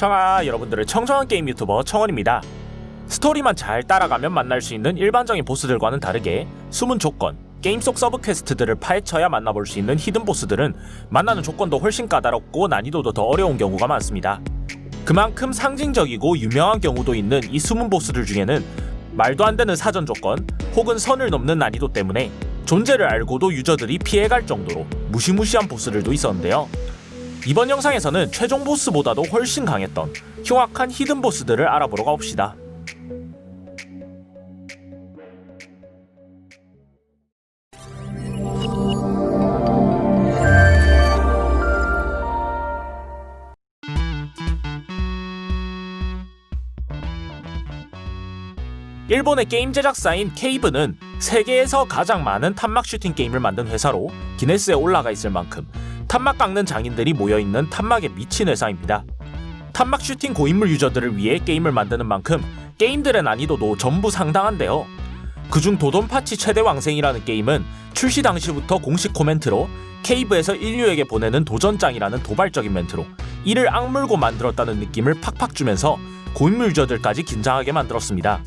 청아 여러분들의 청정한 게임 유튜버 청원입니다. 스토리만 잘 따라가면 만날 수 있는 일반적인 보스들과는 다르게 숨은 조건, 게임 속 서브 퀘스트들을 파헤쳐야 만나볼 수 있는 히든 보스들은 만나는 조건도 훨씬 까다롭고 난이도도 더 어려운 경우가 많습니다. 그만큼 상징적이고 유명한 경우도 있는 이 숨은 보스들 중에는 말도 안 되는 사전 조건 혹은 선을 넘는 난이도 때문에 존재를 알고도 유저들이 피해갈 정도로 무시무시한 보스들도 있었는데요. 이번 영상에서는 최종 보스보다도 훨씬 강했던 흉악한 히든 보스들을 알아보러 가봅시다. 일본의 게임 제작사인 케이브는 세계에서 가장 많은 탄막 슈팅 게임을 만든 회사로 기네스에 올라가 있을 만큼 탄막 깎는 장인들이 모여있는 탄막에 미친 회사입니다. 탄막 슈팅 고인물 유저들을 위해 게임을 만드는 만큼 게임들의 난이도도 전부 상당한데요. 그중 도돈파치 최대 왕생이라는 게임은 출시 당시부터 공식 코멘트로 케이브에서 인류에게 보내는 도전장이라는 도발적인 멘트로 이를 악물고 만들었다는 느낌을 팍팍 주면서 고인물 유저들까지 긴장하게 만들었습니다.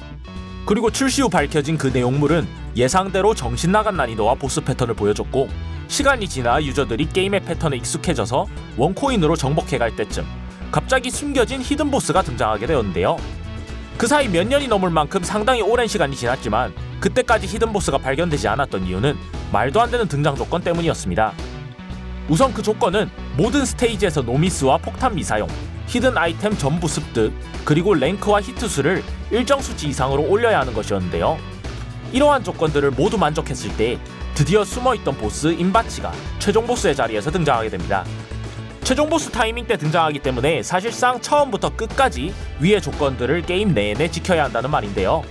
그리고 출시 후 밝혀진 그 내용물은 예상대로 정신 나간 난이도와 보스 패턴을 보여줬고 시간이 지나 유저들이 게임의 패턴에 익숙해져서 원코인으로 정복해 갈 때쯤 갑자기 숨겨진 히든 보스가 등장하게 되었는데요. 그 사이 몇 년이 넘을 만큼 상당히 오랜 시간이 지났지만 그때까지 히든 보스가 발견되지 않았던 이유는 말도 안 되는 등장 조건 때문이었습니다. 우선 그 조건은 모든 스테이지에서 노미스와 폭탄 미사용, 히든 아이템 전부 습득, 그리고 랭크와 히트 수를 일정 수치 이상으로 올려야 하는 것이었는데요. 이러한 조건들을 모두 만족했을 때 드디어 숨어있던 보스 인바치가 최종 보스의 자리에서 등장하게 됩니다. 최종 보스 타이밍 때 등장하기 때문에 사실상 처음부터 끝까지 위의 조건들을 게임 내내 지켜야 한다는 말인데요.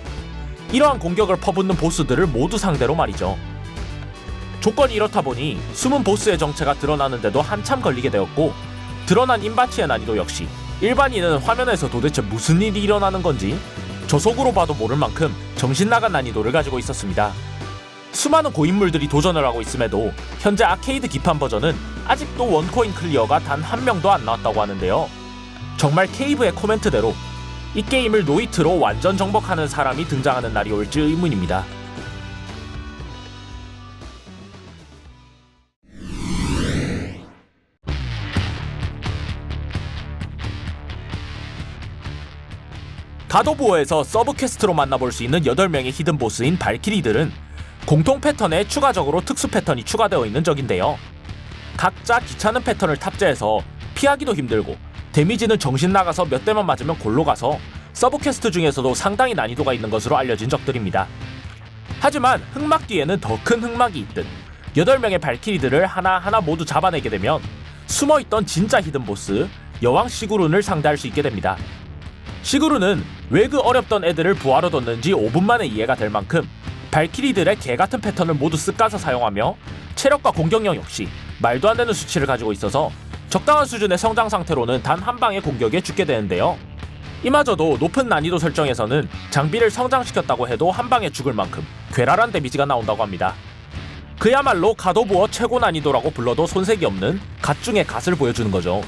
이러한 공격을 퍼붓는 보스들을 모두 상대로 말이죠. 조건이 이렇다 보니 숨은 보스의 정체가 드러나는데도 한참 걸리게 되었고 드러난 인바치의 난이도 역시 일반인은 화면에서 도대체 무슨 일이 일어나는 건지 저속으로 봐도 모를 만큼 정신 나간 난이도를 가지고 있었습니다. 수많은 고인물들이 도전을 하고 있음에도 현재 아케이드 기판 버전은 아직도 원코인 클리어가 단 한 명도 안 나왔다고 하는데요. 정말 케이브의 코멘트대로 이 게임을 노이트로 완전 정복하는 사람이 등장하는 날이 올지 의문입니다. 가도보어에서 서브 퀘스트로 만나볼 수 있는 8명의 히든 보스인 발키리들은 공통 패턴에 추가적으로 특수 패턴이 추가되어 있는 적인데요. 각자 귀찮은 패턴을 탑재해서 피하기도 힘들고 데미지는 정신 나가서 몇 대만 맞으면 골로 가서 서브 퀘스트 중에서도 상당히 난이도가 있는 것으로 알려진 적들입니다. 하지만 흑막 뒤에는 더 큰 흑막이 있듯 8명의 발키리들을 하나하나 모두 잡아내게 되면 숨어있던 진짜 히든 보스 여왕 시구룬을 상대할 수 있게 됩니다. 시그루는 왜그 어렵던 애들을 부하로 뒀는지 5분 만에 이해가 될 만큼 발키리들의 개같은 패턴을 모두 쓱가서 사용하며 체력과 공격력 역시 말도 안 되는 수치를 가지고 있어서 적당한 수준의 성장 상태로는 단 한 방의 공격에 죽게 되는데요. 이마저도 높은 난이도 설정에서는 장비를 성장시켰다고 해도 한 방에 죽을 만큼 괴랄한 데미지가 나온다고 합니다. 그야말로 가도부어 최고 난이도라고 불러도 손색이 없는 갓 중의 갓을 보여주는 거죠.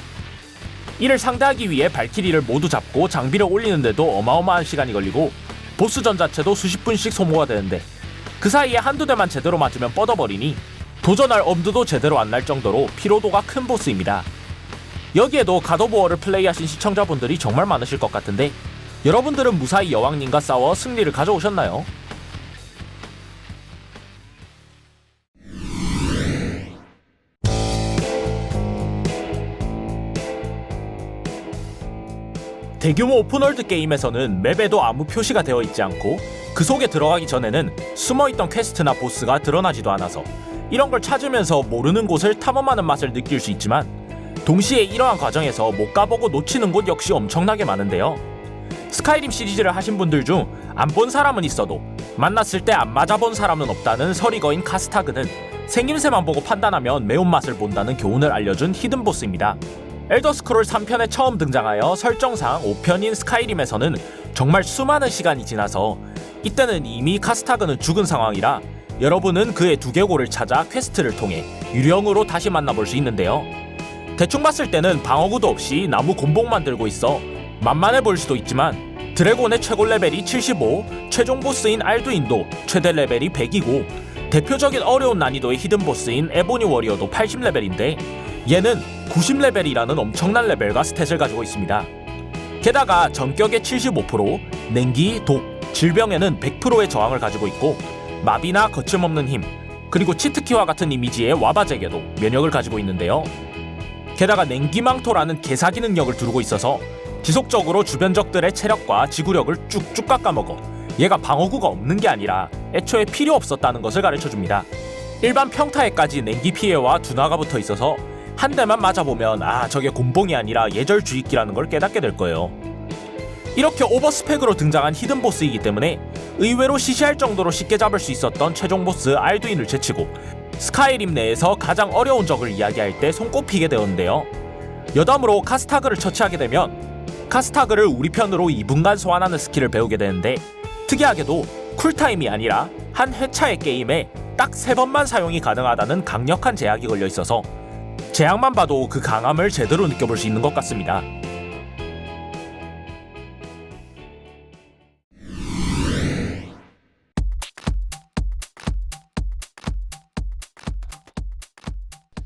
이를 상대하기 위해 발키리를 모두 잡고 장비를 올리는데도 어마어마한 시간이 걸리고 보스전 자체도 수십 분씩 소모가 되는데 그 사이에 한두 대만 제대로 맞으면 뻗어버리니 도전할 엄두도 제대로 안 날 정도로 피로도가 큰 보스입니다. 여기에도 가도보어를 플레이하신 시청자분들이 정말 많으실 것 같은데 여러분들은 무사히 여왕님과 싸워 승리를 가져오셨나요? 대규모 오픈월드 게임에서는 맵에도 아무 표시가 되어 있지 않고 그 속에 들어가기 전에는 숨어있던 퀘스트나 보스가 드러나지도 않아서 이런 걸 찾으면서 모르는 곳을 탐험하는 맛을 느낄 수 있지만 동시에 이러한 과정에서 못 가보고 놓치는 곳 역시 엄청나게 많은데요. 스카이림 시리즈를 하신 분들 중 안 본 사람은 있어도 만났을 때 안 맞아본 사람은 없다는 서리거인 카스타그는 생김새만 보고 판단하면 매운맛을 본다는 교훈을 알려준 히든 보스입니다. 엘더 스크롤 3편에 처음 등장하여 설정상 5편인 스카이림에서는 정말 수많은 시간이 지나서 이때는 이미 카스타그는 죽은 상황이라 여러분은 그의 두개골을 찾아 퀘스트를 통해 유령으로 다시 만나볼 수 있는데요. 대충 봤을 때는 방어구도 없이 나무 곤봉만 들고 있어 만만해 보일 수도 있지만 드래곤의 최고 레벨이 75, 최종 보스인 알두인도 최대 레벨이 100이고 대표적인 어려운 난이도의 히든 보스인 에보니 워리어도 80레벨인데 얘는 90레벨이라는 엄청난 레벨과 스탯을 가지고 있습니다. 게다가 전격의 75%, 냉기, 독, 질병에는 100%의 저항을 가지고 있고 마비나 거침없는 힘, 그리고 치트키와 같은 이미지의 와바제게도 면역을 가지고 있는데요. 게다가 냉기망토라는 개사기 능력을 두르고 있어서 지속적으로 주변 적들의 체력과 지구력을 쭉쭉 깎아먹어 얘가 방어구가 없는 게 아니라 애초에 필요 없었다는 것을 가르쳐줍니다. 일반 평타에까지 냉기 피해와 둔화가 붙어 있어서 한 대만 맞아보면 아 저게 곤봉이 아니라 예절 주입기라는 걸 깨닫게 될 거예요. 이렇게 오버스펙으로 등장한 히든 보스이기 때문에 의외로 시시할 정도로 쉽게 잡을 수 있었던 최종 보스 알두인을 제치고 스카이림 내에서 가장 어려운 적을 이야기할 때 손꼽히게 되었는데요. 여담으로 카스타그를 처치하게 되면 카스타그를 우리 편으로 2분간 소환하는 스킬을 배우게 되는데 특이하게도 쿨타임이 아니라 한 회차의 게임에 딱세 번만 사용이 가능하다는 강력한 제약이 걸려 있어서 제약만 봐도 그 강함을 제대로 느껴볼 수 있는 것 같습니다.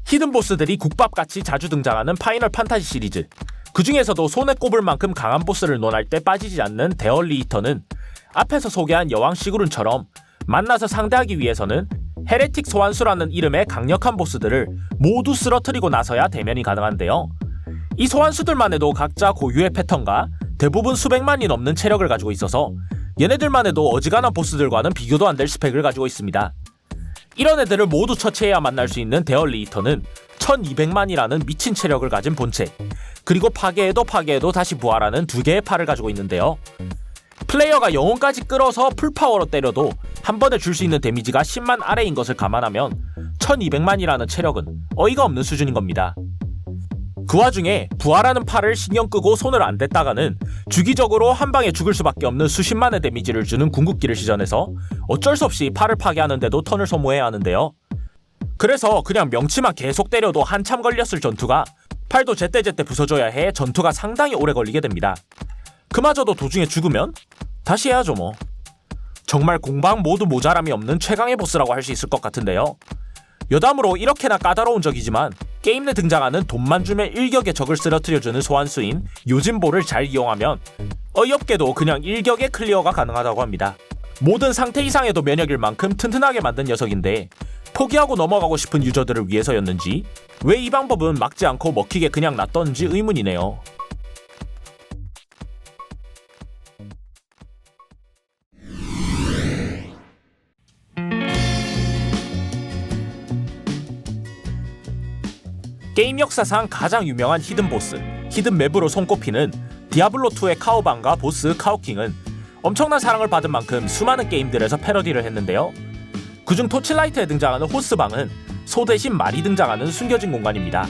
히든 보스들이 국밥같이 자주 등장하는 파이널 판타지 시리즈. 그 중에서도 손에 꼽을 만큼 강한 보스를 논할 때 빠지지 않는 데얼리 히터는 앞에서 소개한 여왕 시그룬처럼 만나서 상대하기 위해서는 헤레틱 소환수라는 이름의 강력한 보스들을 모두 쓰러뜨리고 나서야 대면이 가능한데요. 이 소환수들만 해도 각자 고유의 패턴과 대부분 수백만이 넘는 체력을 가지고 있어서 얘네들만 해도 어지간한 보스들과는 비교도 안 될 스펙을 가지고 있습니다. 이런 애들을 모두 처치해야 만날 수 있는 데얼리 히터는 1200만이라는 미친 체력을 가진 본체 그리고 파괴해도 파괴해도 다시 부활하는 두 개의 팔을 가지고 있는데요. 플레이어가 영혼까지 끌어서 풀파워로 때려도 한 번에 줄 수 있는 데미지가 10만 아래인 것을 감안하면 1200만이라는 체력은 어이가 없는 수준인 겁니다. 그 와중에 부활하는 팔을 신경 끄고 손을 안 댔다가는 주기적으로 한 방에 죽을 수밖에 없는 수십만의 데미지를 주는 궁극기를 시전해서 어쩔 수 없이 팔을 파괴하는데도 턴을 소모해야 하는데요. 그래서 그냥 명치만 계속 때려도 한참 걸렸을 전투가 팔도 제때제때 부서져야 해 전투가 상당히 오래 걸리게 됩니다. 그마저도 도중에 죽으면 다시 해야죠 뭐. 정말 공방 모두 모자람이 없는 최강의 보스라고 할 수 있을 것 같은데요. 여담으로 이렇게나 까다로운 적이지만 게임 내 등장하는 돈만 주면 일격의 적을 쓰러뜨려주는 소환수인 요진보를 잘 이용하면 어이없게도 그냥 일격의 클리어가 가능하다고 합니다. 모든 상태 이상에도 면역일 만큼 튼튼하게 만든 녀석인데 포기하고 넘어가고 싶은 유저들을 위해서였는지 왜 이 방법은 막지 않고 먹히게 그냥 놨던지 의문이네요. 게임 역사상 가장 유명한 히든 보스, 히든 맵으로 손꼽히는 디아블로2의 카오방과 보스 카오킹은 엄청난 사랑을 받은 만큼 수많은 게임들에서 패러디를 했는데요. 그중 토치라이트에 등장하는 호스방은 소 대신 말이 등장하는 숨겨진 공간입니다.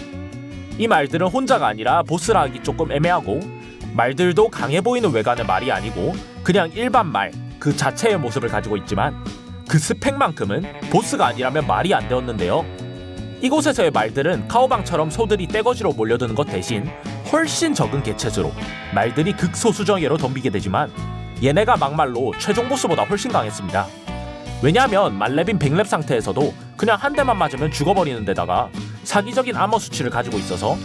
이 말들은 혼자가 아니라 보스라 하기 조금 애매하고 말들도 강해 보이는 외관의 말이 아니고 그냥 일반 말 그 자체의 모습을 가지고 있지만 그 스펙만큼은 보스가 아니라면 말이 안 되었는데요. 이곳에서의 말들은 카오방처럼 소들이 떼거지로 몰려드는 것 대신 훨씬 적은 개체수로 말들이 극소수 정예로 덤비게 되지만 얘네가 막말로 최종 보스보다 훨씬 강했습니다. 왜냐하면 말렙인 100렙 상태에서도 그냥 한 대만 맞으면 죽어버리는 데다가 사기적인 아머 수치를 가지고 있어서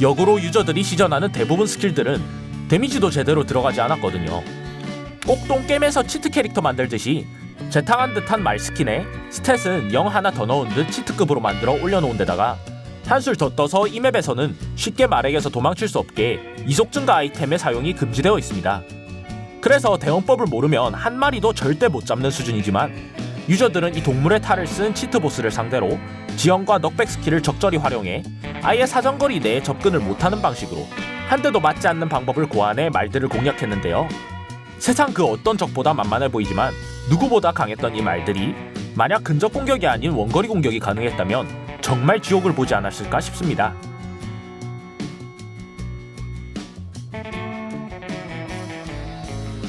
역으로 유저들이 시전하는 대부분 스킬들은 데미지도 제대로 들어가지 않았거든요. 꼭 똥겜에서 치트 캐릭터 만들듯이 재탕한 듯한 말 스킨에 스탯은 0 하나 더 넣은 듯 치트급으로 만들어 올려놓은 데다가 한술 더 떠서 이 맵에서는 쉽게 말에게서 도망칠 수 없게 이속 증가 아이템의 사용이 금지되어 있습니다. 그래서 대원법을 모르면 한 마리도 절대 못 잡는 수준이지만 유저들은 이 동물의 탈을 쓴 치트 보스를 상대로 지형과 넉백 스킬을 적절히 활용해 아예 사정거리 내에 접근을 못하는 방식으로 한 대도 맞지 않는 방법을 고안해 말들을 공략했는데요. 세상 그 어떤 적보다 만만해 보이지만 누구보다 강했던 이 말들이 만약 근접 공격이 아닌 원거리 공격이 가능했다면 정말 지옥을 보지 않았을까 싶습니다.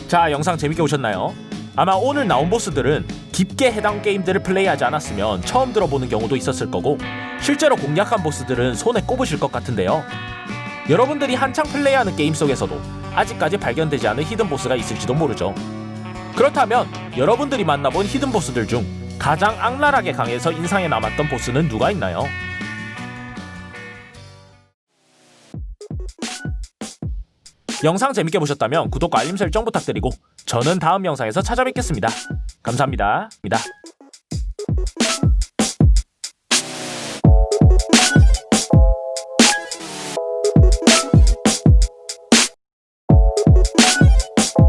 자, 영상 재밌게 보셨나요? 아마 오늘 나온 보스들은 깊게 해당 게임들을 플레이하지 않았으면 처음 들어보는 경우도 있었을 거고 실제로 공략한 보스들은 손에 꼽으실 것 같은데요. 여러분들이 한창 플레이하는 게임 속에서도 아직까지 발견되지 않은 히든 보스가 있을지도 모르죠. 그렇다면 여러분들이 만나본 히든 보스들 중 가장 악랄하게 강해서 인상에 남았던 보스는 누가 있나요? 영상 재밌게 보셨다면 구독과 알림 설정 부탁드리고 저는 다음 영상에서 찾아뵙겠습니다. 감사합니다.